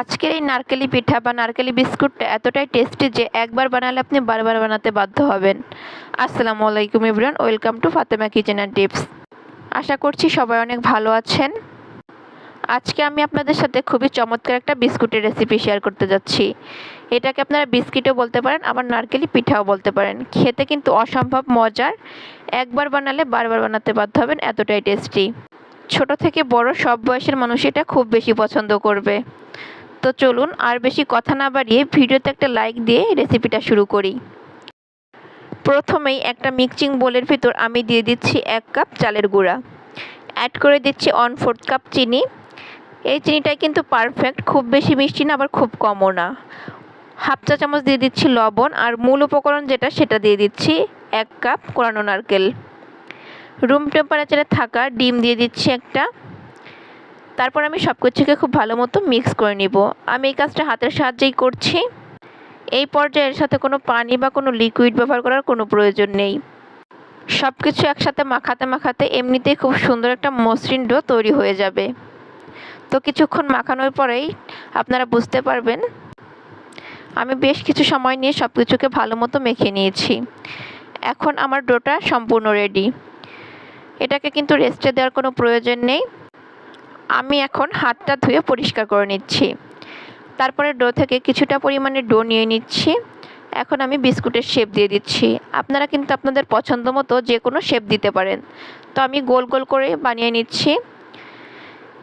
আজকের এই নারকেলি পিঠা বা নারকেলি বিস্কুটটা এতটাই টেস্টি যে একবার বানালে আপনি বারবার বানাতে বাধ্য হবেন। আসসালামু আলাইকুম ইবরান welcome to Fatema kitchen and tips. আশা করছি সবাই অনেক ভালো আছেন। আজকে আমি আপনাদের সাথে খুবই চমৎকার একটা বিস্কুটের রেসিপি শেয়ার করতে যাচ্ছি। এটাকে আপনারা বিস্কিটও বলতে পারেন, আবার নারকেলি পিঠাও বলতে পারেন। খেতে কিন্তু অসম্ভব মজার। একবার বানালে বারবার বানাতে বাধ্য হবেন, এতটাই টেস্টি ছোট থেকে বড় সব বয়সের মানুষ এটা খুব বেশি পছন্দ করবে। তো চলুন আর বেশি কথা না বাড়িয়ে ভিডিওতে একটা লাইক দিয়ে রেসিপিটা শুরু করি। প্রথমেই একটা মিক্সিং বোলের ভিতর আমি দিয়ে দিচ্ছি এক কাপ চালের গুঁড়া। অ্যাড করে দিচ্ছি ওয়ান ফোর্থ কাপ চিনি। এই চিনিটাই কিন্তু পারফেক্ট খুব বেশি মিষ্টি না, আবার খুব কমও না। হাফ চা চামচ দিয়ে দিচ্ছি লবণ আর মূল উপকরণ যেটা সেটা দিয়ে দিচ্ছি এক কাপ কোরানো নারকেল। রুম টেম্পারেচারে থাকা ডিম দিয়ে দিচ্ছি একটা। তারপর আমি সব কিছুকে খুব ভালো মতো মিক্স করে নিব। আমি এই কাজটা হাতের সাহায্যেই করছি। এই পর্যায়ে এর সাথে কোনো পানি বা কোনো লিকুইড ব্যবহার করার কোনো প্রয়োজন নেই। সব কিছু একসাথে মাখাতে মাখাতে এমনিতেই খুব সুন্দর একটা মসৃণ ডো তৈরি হয়ে যাবে। তো কিছুক্ষণ মাখানোর পরেই আপনারা বুঝতে পারবেন, আমি বেশ কিছু সময় নিয়ে সব কিছুকে ভালো মতো মেখে নিয়েছি। এখন আমার ডোটা সম্পূর্ণ রেডি এটাকে কিন্তু রেস্টে দেওয়ার কোনো প্রয়োজন নেই। আমি এখন হাতটা ধুয়ে পরিষ্কার করে নিচ্ছি। তারপরে ডো থেকে কিছুটা পরিমাণে ডো নিয়ে নিচ্ছি। এখন আমি বিস্কুটের শেপ দিয়ে দিচ্ছি। আপনারা কিন্তু আপনাদের পছন্দ মতো যে কোনো শেপ দিতে পারেন। তো আমি গোল গোল করে বানিয়ে নিচ্ছি।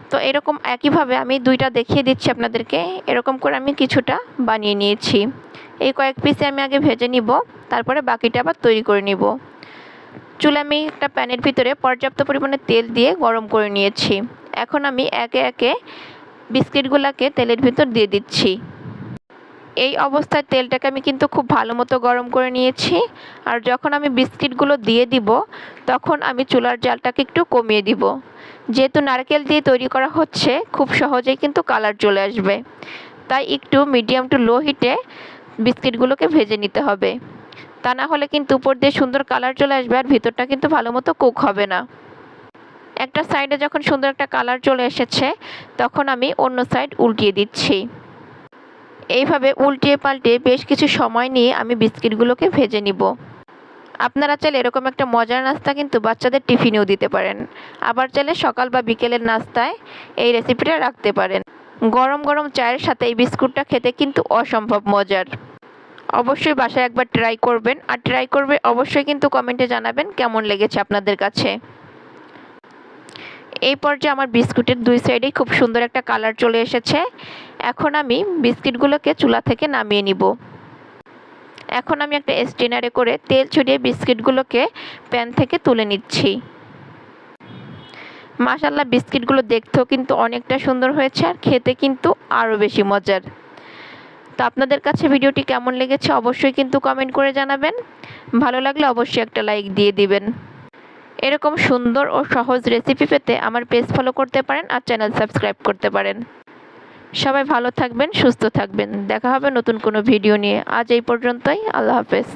তো এরকম একইভাবে আমি দুইটা দেখিয়ে দিচ্ছি আপনাদেরকে। এরকম করে আমি কিছুটা বানিয়ে নিয়েছি। এই কয়েক পিসে আমি আগে ভেজে নিব। তারপরে বাকিটা আবার তৈরি করে নিব। চুলে আমি একটা প্যানের ভিতরে পর্যাপ্ত পরিমাণে তেল দিয়ে গরম করে নিয়েছি। এখন আমি একে একে বিস্কিটগুলোকে তেলের ভিতর দিয়ে দিচ্ছি। এই অবস্থায় তেলটাকে আমি কিন্তু খুব ভালো মতো গরম করে নিয়েছি। আর যখন আমি বিস্কিটগুলো দিয়ে দিব, তখন আমি চুলার জালটাকে একটু কমিয়ে দিব। যেহেতু নারকেল দিয়ে তৈরি করা হচ্ছে, খুব সহজেই কিন্তু কালার চলে আসবে। তাই একটু মিডিয়াম টু লো হিটে বিস্কিটগুলোকে ভেজে নিতে হবে। তা না হলে কিন্তু উপর দিয়ে সুন্দর কালার চলে আসবে আর ভিতরটা কিন্তু ভালো মতো কুক হবে না। একটা সাইডে যখন সুন্দর একটা কালার চলে এসেছে, তখন আমি অন্য সাইড উল্টিয়ে দিচ্ছি। এইভাবে উল্টিয়ে পাল্টে বেশ কিছু সময় নিয়ে আমি বিস্কিটগুলোকে ভেজে নিব। আপনারা চাইলে এরকম একটা মজার নাস্তা কিন্তু বাচ্চাদের টিফিনেও দিতে পারেন। আবার চাইলে সকাল বা বিকেলের নাস্তায় এই রেসিপিটা রাখতে পারেন। গরম গরম চায়ের সাথে এই বিস্কুটটা খেতে কিন্তু অসম্ভব মজার। অবশ্যই বাসায় একবার ট্রাই করবেন। আর ট্রাই করবে অবশ্যই কিন্তু কমেন্টে জানাবেন কেমন লেগেছে আপনাদের কাছে। এই পর্যায়ে আমার বিস্কুটের দুই সাইডেই খুব সুন্দর একটা কালার চলে এসেছে। এখন আমি বিস্কিটগুলোকে চুলা থেকে নামিয়ে নিব। এখন আমি একটা স্টেনারে করে তেল ছড়িয়ে বিস্কিটগুলোকে প্যান থেকে তুলে নিচ্ছি। মাসাল্লাহ বিস্কিটগুলো দেখতেও কিন্তু অনেকটা সুন্দর হয়েছে আর খেতে কিন্তু আরও বেশি মজার। তো আপনাদের কাছে ভিডিওটি কেমন লেগেছে অবশ্যই কিন্তু কমেন্ট করে জানাবেন। ভালো লাগলে অবশ্যই একটা লাইক দিয়ে দিবেন। এরকম সুন্দর ও সহজ রেসিপি পেতে আমার পেজ ফলো করতে পারেন আর চ্যানেল সাবস্ক্রাইব করতে পারেন। সবাই ভালো থাকবেন, সুস্থ থাকবেন। দেখা হবে নতুন কোনো ভিডিও নিয়ে। আজ এই পর্যন্তই। আল্লাহ হাফেজ।